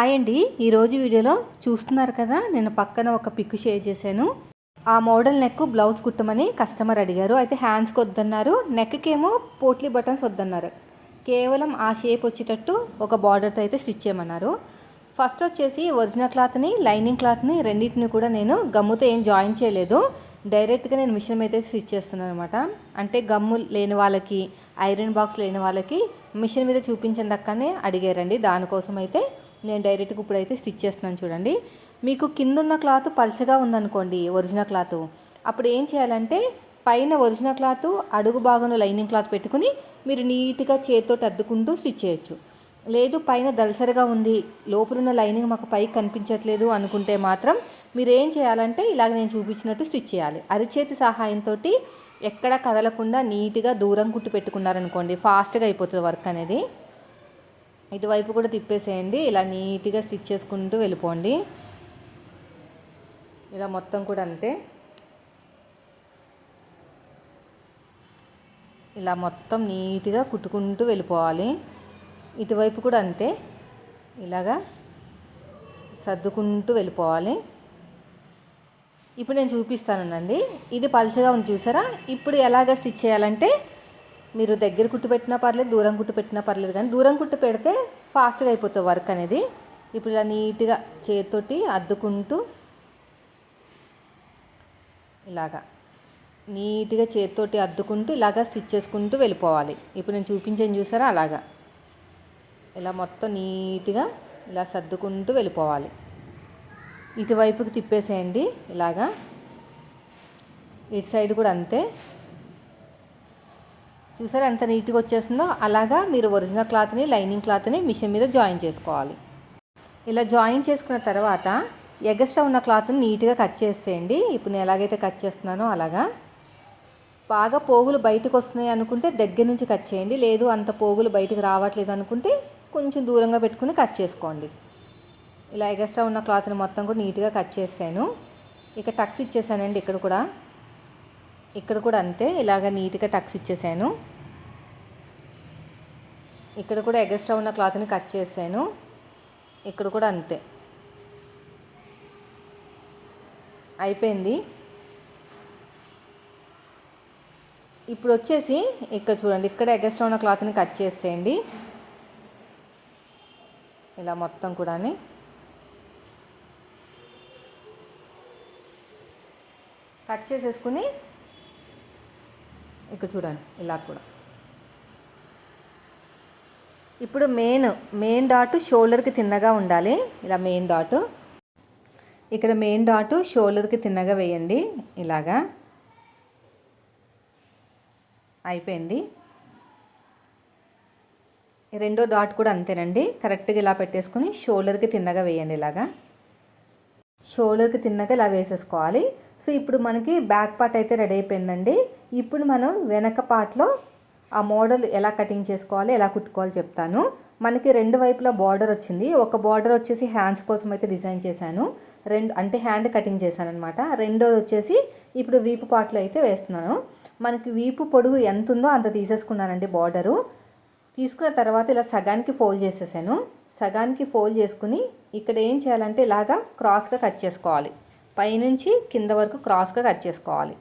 Hi అండి. ఈరోజు వీడియోలో చూస్తున్నారు కదా నేను పక్కన ఒక పిక్ షేర్ చేశాను. ఆ మోడల్ నెక్ బ్లౌజ్ కుట్టమని కస్టమర్ అడిగారు. అయితే హ్యాండ్స్కి వద్దన్నారు. నెక్కేమో పోట్లీ బటన్స్ వద్దన్నారు. కేవలం ఆ షేప్ వచ్చేటట్టు ఒక బార్డర్తో అయితే స్టిచ్ చేయమన్నారు. ఫస్ట్ వచ్చేసి ఒరిజినల్ క్లాత్ని లైనింగ్ క్లాత్ని రెండింటిని కూడా నేను గమ్ముతో ఏం జాయిన్ చేయలేదు. డైరెక్ట్గా నేను మిషన్ అయితే స్టిచ్ చేస్తున్నాను అనమాట అంటే గమ్ము లేని వాళ్ళకి ఐరన్ బాక్స్ లేని వాళ్ళకి మిషన్ మీద చూపించిన దక్కనే అడిగారండి. దానికోసం అయితే నేను డైరెక్ట్గా ఇప్పుడైతే స్టిచ్ చేస్తున్నాను చూడండి. మీకు కింద ఉన్న క్లాత్ పలచగా ఉందనుకోండి ఒరిజినల్ క్లాత్. అప్పుడు ఏం చేయాలంటే పైన ఒరిజినల్ క్లాత్ అడుగు భాగంలో లైనింగ్ క్లాత్ పెట్టుకుని మీరు నీట్గా చేతితో అద్దుకుంటూ స్టిచ్ చేయొచ్చు. లేదు పైన దలసరిగా ఉంది లోపలున్న లైనింగ్ మాకు పైకి కనిపించట్లేదు అనుకుంటే మాత్రం మీరు ఏం చేయాలంటే ఇలాగ నేను చూపించినట్టు స్టిచ్ చేయాలి. అరిచేతి సహాయంతో ఎక్కడ కదలకుండా నీట్గా దూరం కుట్టి పెట్టుకున్నారనుకోండి ఫాస్ట్గా అయిపోతుంది వర్క్ అనేది. ఇటువైపు కూడా తిప్పేసేయండి. ఇలా నీట్గా స్టిచ్ చేసుకుంటూ వెళ్ళిపోండి. ఇలా మొత్తం కూడా అంతే. ఇలా మొత్తం నీట్గా కుట్టుకుంటూ వెళ్ళిపోవాలి. ఇటువైపు కూడా అంతే. ఇలాగా సర్దుకుంటూ వెళ్ళిపోవాలి. ఇప్పుడు నేను చూపిస్తానండి ఇది పలుచగా ఉంది చూసారా? ఇప్పుడు ఎలాగ స్టిచ్ చేయాలంటే మీరు దగ్గర కుట్టు పెట్టినా పర్లేదు దూరం కుట్టు పెట్టినా పర్లేదు కానీ దూరం కుట్టు పెడితే ఫాస్ట్గా అయిపోతుంది వర్క్ అనేది. ఇప్పుడు ఇలా నీట్గా చేతితోటి అద్దుకుంటూ ఇలాగా నీట్గా చేతితోటి అద్దుకుంటూ ఇలాగా స్టిచ్ చేసుకుంటూ వెళ్ళిపోవాలి. ఇప్పుడు నేను చూపించాను చూసారా? అలాగా. ఇలా మొత్తం నీట్గా ఇలా సర్దుకుంటూ వెళ్ళిపోవాలి. ఇటువైపుకి తిప్పేసేయండి. ఇలాగా. ఇటు సైడ్ కూడా అంతే. చూసారు ఎంత నీట్గా వచ్చేస్తుందో అలాగా మీరు ఒరిజినల్ క్లాత్ని లైనింగ్ క్లాత్ని మిషన్ మీద జాయిన్ చేసుకోవాలి. ఇలా జాయిన్ చేసుకున్న తర్వాత ఎగస్ట్రా ఉన్న క్లాత్ని నీట్గా కట్ చేసేయండి. ఇప్పుడు నేను ఎలాగైతే కట్ చేస్తున్నానో అలాగా. బాగా పోగులు బయటకు వస్తున్నాయి అనుకుంటే దగ్గర నుంచి కట్ చేయండి. లేదు అంత పోగులు బయటకు రావట్లేదు అనుకుంటే కొంచెం దూరంగా పెట్టుకుని కట్ చేసుకోండి. ఇలా ఎగస్ట్రా ఉన్న క్లాత్ని మొత్తం కూడా నీట్గా కట్ చేసాను ఇక టక్స్ ఇచ్చేసానండి ఇక్కడ కూడా. ఇక్కడ కూడా అంతే. ఇలాగ నీట్గా టక్స్ ఇచ్చేసాను. ఇక్కడ కూడా ఎగస్ట్రా ఉన్న క్లాత్ని కట్ చేసాను. ఇక్కడ కూడా అంతే. అయిపోయింది. ఇప్పుడు వచ్చేసి ఇక్కడ చూడండి ఇక్కడ ఎగస్ట్రా ఉన్న క్లాత్ని కట్ చేసేయండి. ఇలా మొత్తం కూడా కట్ చేసేసుకుని ఇక్కడ చూడండి ఇలా కూడా. ఇప్పుడు మెయిన్ మెయిన్ డాటు షోల్డర్కి తిన్నగా ఉండాలి. ఇలా మెయిన్ డాటు ఇక్కడ మెయిన్ డాటు షోల్డర్కి తిన్నగా వేయండి. ఇలాగా. అయిపోయింది. రెండో డాట్ కూడా అంతేనండి. కరెక్ట్గా ఇలా పెట్టేసుకుని షోల్డర్కి తిన్నగా వేయండి ఇలాగా. షోల్డర్కి తిన్నగా ఇలా వేసేసుకోవాలి. సో ఇప్పుడు మనకి బ్యాక్ పార్ట్ అయితే రెడీ అయిపోయిందండి. ఇప్పుడు మనం వెనక పార్ట్లో ఆ మోడల్ ఎలా కటింగ్ చేసుకోవాలి ఎలా కుట్టుకోవాలి చెప్తాను. మనకి రెండు వైపులా బార్డర్ వచ్చింది. ఒక బార్డర్ వచ్చేసి హ్యాండ్స్ కోసం అయితే డిజైన్ చేశాను. రెండు అంటే హ్యాండ్ కటింగ్ చేశాను అనమాట రెండోది వచ్చేసి ఇప్పుడు వీపు పార్ట్లో అయితే వేస్తున్నాను. మనకి వీపు పొడుగు ఎంత ఉందో అంత తీసేసుకున్నానండి బార్డరు. తీసుకున్న తర్వాత ఇలా సగానికి ఫోల్డ్ చేసేసాను. సగానికి ఫోల్డ్ చేసుకుని ఇక్కడ ఏం చేయాలంటే ఇలాగా క్రాస్గా కట్ చేసుకోవాలి. పైనుంచి కింద వరకు క్రాస్గా కట్ చేసుకోవాలి.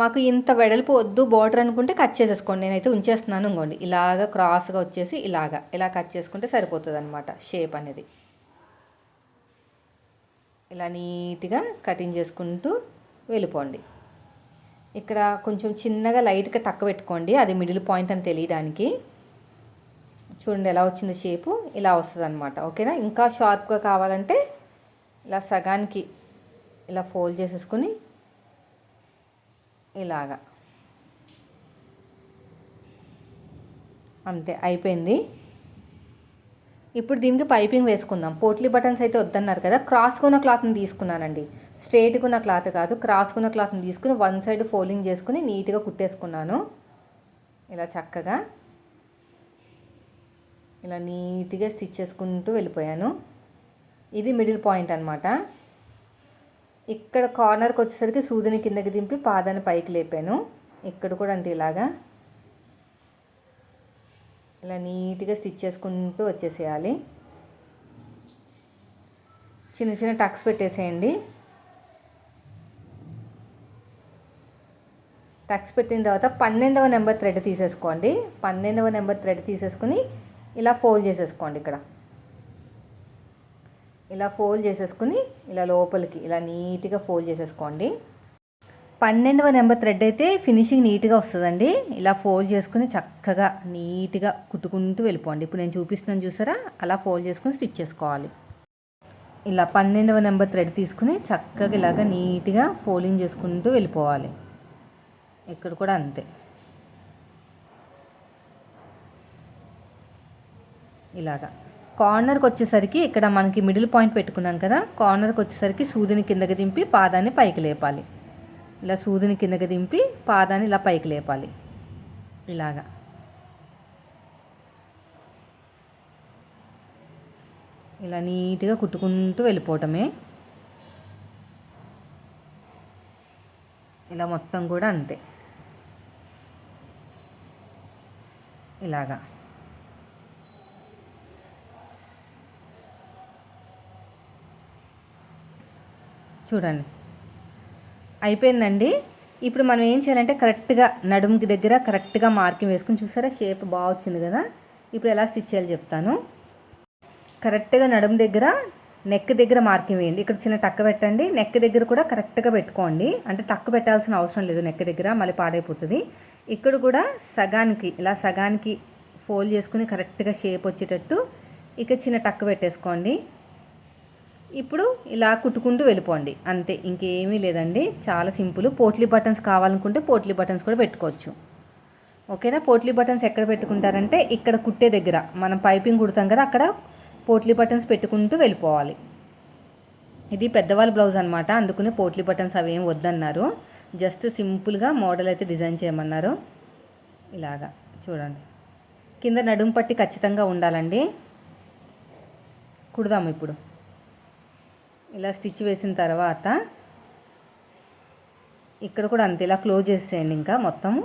మాకు ఇంత వెడల్పు వద్దు బార్డర్ అనుకుంటే కట్ చేసేసుకోండి. నేనైతే ఉంచేస్తున్నాను ఇంకోండి. ఇలాగ క్రాస్గా వచ్చేసి ఇలాగా. ఇలా కట్ చేసుకుంటే సరిపోతుంది అనమాట షేప్ అనేది. ఇలా నీట్గా కటింగ్ చేసుకుంటూ వెళ్ళిపోండి. ఇక్కడ కొంచెం చిన్నగా లైట్గా టక్క పెట్టుకోండి. అది మిడిల్ పాయింట్ అని తెలియడానికి. చూడండి ఎలా వచ్చింది షేపు. ఇలా వస్తుంది అనమాట ఓకేనా? ఇంకా షార్ప్గా కావాలంటే ఇలా సగానికి ఇలా ఫోల్డ్ చేసేసుకుని ఇలాగా. అంతే అయిపోయింది. ఇప్పుడు దీనికి పైపింగ్ వేసుకుందాం. పోట్లీ బటన్స్ అయితే వద్దన్నారు కదా క్రాస్కున్న ఉన్న క్లాత్ని తీసుకున్నానండి. స్ట్రైట్గా ఉన్న క్లాత్ కాదు క్రాస్కున్న క్లాత్ని తీసుకుని వన్ సైడ్ ఫోల్డింగ్ చేసుకుని నీట్గా కుట్టేసుకున్నాను. ఇలా చక్కగా. ఇలా నీట్గా స్టిచ్ చేసుకుంటూ వెళ్ళిపోయాను. ఇది మిడిల్ పాయింట్ అనమాట ఇక్కడ కార్నర్కి వచ్చేసరికి సూదిని కిందకి దింపి పాదాన్ని పైకి లేపాను. ఇక్కడ కూడా అంటే ఇలాగా. ఇలా నీట్గా స్టిచ్ చేసుకుంటూ వచ్చేసేయాలి. చిన్న చిన్న టక్స్ పెట్టేసేయండి. టక్స్ పెట్టిన తర్వాత పన్నెండవ నెంబర్ థ్రెడ్ తీసేసుకోండి. పన్నెండవ నెంబర్ థ్రెడ్ తీసేసుకుని ఇలా ఫోల్డ్ చేసేసుకోండి ఇక్కడ. ఇలా ఫోల్డ్ చేసేసుకుని ఇలా లోపలికి ఇలా నీట్గా ఫోల్డ్ చేసేసుకోండి. పన్నెండవ నెంబర్ థ్రెడ్ అయితే ఫినిషింగ్ నీట్గా వస్తుందండి. ఇలా ఫోల్డ్ చేసుకుని చక్కగా నీట్గా కుట్టుకుంటూ వెళ్ళిపోండి. ఇప్పుడు నేను చూపిస్తున్నాను చూసారా? అలా ఫోల్డ్ చేసుకుని స్టిచ్ చేసుకోవాలి. ఇలా పన్నెండవ నెంబర్ థ్రెడ్ తీసుకుని చక్కగా ఇలాగ నీట్గా ఫోల్డింగ్ చేసుకుంటూ వెళ్ళిపోవాలి. ఇక్కడ కూడా అంతే. ఇలాగా. కార్నర్కి వచ్చేసరికి ఇక్కడ మనకి మిడిల్ పాయింట్ పెట్టుకున్నాం కదా. కార్నర్కి వచ్చేసరికి సూదిని కిందకి దింపి పాదాన్ని పైకి లేపాలి. ఇలా సూదిని కిందకి దింపి పాదాన్ని ఇలా పైకి లేపాలి. ఇలాగా. ఇలా నీట్గా కుట్టుకుంటూ వెళ్ళిపోవటమే. ఇలా మొత్తం కూడా అంతే. ఇలాగా. చూడండి. అయిపోయిందండి. ఇప్పుడు మనం ఏం చేయాలంటే కరెక్ట్గా నడుముకి దగ్గర కరెక్ట్గా మార్కింగ్ వేసుకుని చూసారా? షేప్ బాగా వచ్చింది కదా? ఇప్పుడు ఎలా స్టిచ్ చేయాలో చెప్తాను. కరెక్ట్గా నడుము దగ్గర నెక్ దగ్గర మార్కింగ్ వేయండి. ఇక్కడ చిన్న టక్క పెట్టండి. నెక్ దగ్గర కూడా కరెక్ట్గా పెట్టుకోండి. అంటే టక్కు పెట్టాల్సిన అవసరం లేదు నెక్ దగ్గర మళ్ళీ పాడైపోతుంది. ఇక్కడ కూడా సగానికి ఇలా సగానికి ఫోల్డ్ చేసుకుని కరెక్ట్గా షేప్ వచ్చేటట్టు ఇక చిన్న టక్కు పెట్టేసుకోండి. ఇప్పుడు ఇలా కుట్టుకుంటూ వెళ్ళిపోండి. అంతే ఇంకేమీ లేదండి. చాలా సింపుల్. పోట్లీ బటన్స్ కావాలనుకుంటే పోట్లీ బటన్స్ కూడా పెట్టుకోవచ్చు. ఓకేనా? పోట్లీ బటన్స్ ఎక్కడ పెట్టుకుంటారంటే ఇక్కడ కుట్టే దగ్గర. మనం పైపింగ్ కుడతాం కదా అక్కడ పోట్లీ బటన్స్ పెట్టుకుంటూ వెళ్ళిపోవాలి. ఇది పెద్దవాళ్ళ బ్లౌజ్ అనమాట అందుకునే పోట్లీ బటన్స్ అవి ఏం వద్దన్నారు. జస్ట్ సింపుల్గా మోడల్ అయితే డిజైన్ చేయమన్నారు. ఇలాగా చూడండి. కింద నడుము పట్టి ఖచ్చితంగా ఉండాలండి. కుడదాము ఇప్పుడు. ఇలా స్టిచ్ వేసిన తర్వాత ఇక్కడ కూడా అంతే ఇలా క్లోజ్ చేసేయండి ఇంకా మొత్తము.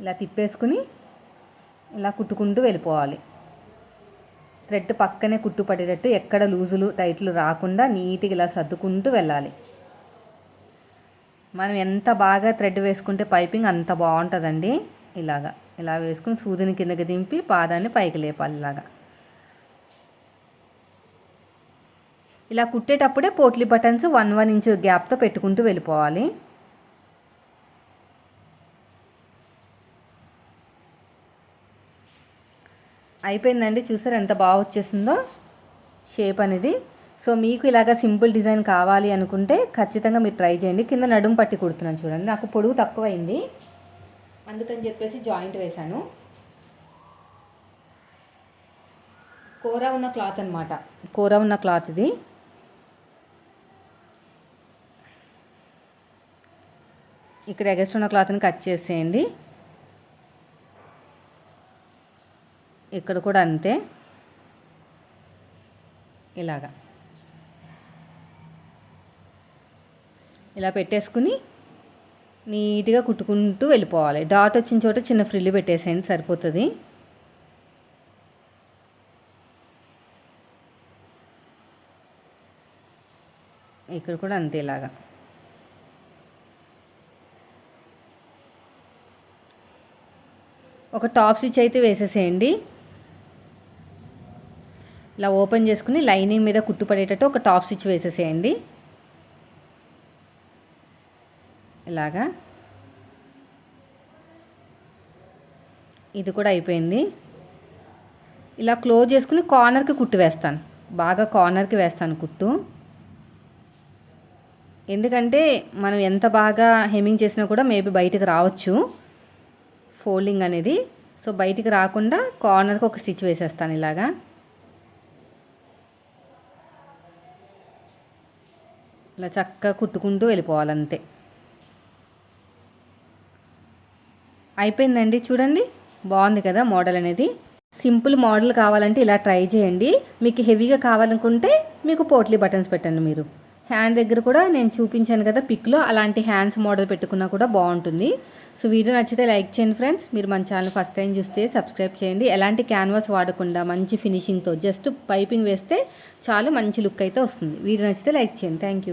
ఇలా తిప్పేసుకుని ఇలా కుట్టుకుంటూ వెళ్ళిపోవాలి. థ్రెడ్ పక్కనే కుట్టు పడేటట్టు ఎక్కడ లూజులు టైట్లు రాకుండా నీట్గా ఇలా సర్దుకుంటూ వెళ్ళాలి. మనం ఎంత బాగా థ్రెడ్ వేసుకుంటే పైపింగ్ అంత బాగుంటుందండి. ఇలాగా ఇలా వేసుకుని సూదిని కిందకి దింపి పాదాన్ని పైకి లేపాలి ఇలాగా. ఇలా కుట్టేటప్పుడే potli buttons one one inch గ్యాప్తో పెట్టుకుంటూ వెళ్ళిపోవాలి. అయిపోయిందండి. చూసారు ఎంత బాగా వచ్చేసిందో షేప్ అనేది. సో మీకు ఇలాగ సింపుల్ డిజైన్ కావాలి అనుకుంటే ఖచ్చితంగా మీరు ట్రై చేయండి. కింద నడుము పట్టి కుడుతున్నాను చూడండి. నాకు పొడుగు తక్కువైంది. అందుకని చెప్పేసి జాయింట్ వేశాను. కూర ఉన్న క్లాత్ అనమాట కూర ఉన్న క్లాత్ ఇది. ఇక్కడ ఎగస్ట్ ఉన్న క్లాత్ని కట్ చేసేయండి. ఇక్కడ కూడా అంతే. ఇలాగా. ఇలా పెట్టేసుకుని నీట్గా కుట్టుకుంటూ వెళ్ళిపోవాలి. డాట్ వచ్చిన చోట చిన్న ఫ్రిల్లు పెట్టేసేయండి సరిపోతుంది. ఇక్కడ కూడా అంతే ఇలాగా. ఒక టాప్ స్టిచ్ అయితే వేసేసేయండి. ఇలా ఓపెన్ చేసుకుని లైనింగ్ మీద కుట్టు పడేటట్టు ఒక టాప్ స్టిచ్ వేసేసేయండి. ఇలాగా. ఇది కూడా అయిపోయింది. ఇలా క్లోజ్ చేసుకుని కార్నర్కి కుట్టు వేస్తాను. బాగా కార్నర్కి వేస్తాను కుట్టు. ఎందుకంటే మనం ఎంత బాగా హెమ్మింగ్ చేసినా కూడా మేబీ బయటకు రావచ్చు. ఫోల్డింగ్ అనేది. సో బయటికి రాకుండా కార్నర్కి ఒక స్టిచ్ వేసేస్తాను ఇలాగా. ఇలా చక్కగా కుట్టుకుంటూ వెళ్ళిపోవాలంతే. అయిపోయిందండి చూడండి. బాగుంది కదా మోడల్ అనేది. సింపుల్ మోడల్ కావాలంటే ఇలా ట్రై చేయండి. మీకు హెవీగా కావాలనుకుంటే మీకు పోట్లీ బటన్స్ పెట్టండి మీరు. హ్యాండ్ దగ్గర కూడా నేను చూపించాను కదా పిక్లో అలాంటి హ్యాండ్స్ మోడల్ పెట్టుకున్నా కూడా బాగుంటుంది. సో వీడియో నచ్చితే లైక్ చేయండి ఫ్రెండ్స్. మీరు మన ఛానల్ ఫస్ట్ టైం చూస్తే సబ్స్క్రైబ్ చేయండి. ఎలాంటి క్యాన్వాస్ వాడకుండా మంచి ఫినిషింగ్తో జస్ట్ పైపింగ్ వేస్తే చాలు మంచి లుక్ అయితే వస్తుంది. వీడియో నచ్చితే లైక్ చేయండి. Thank you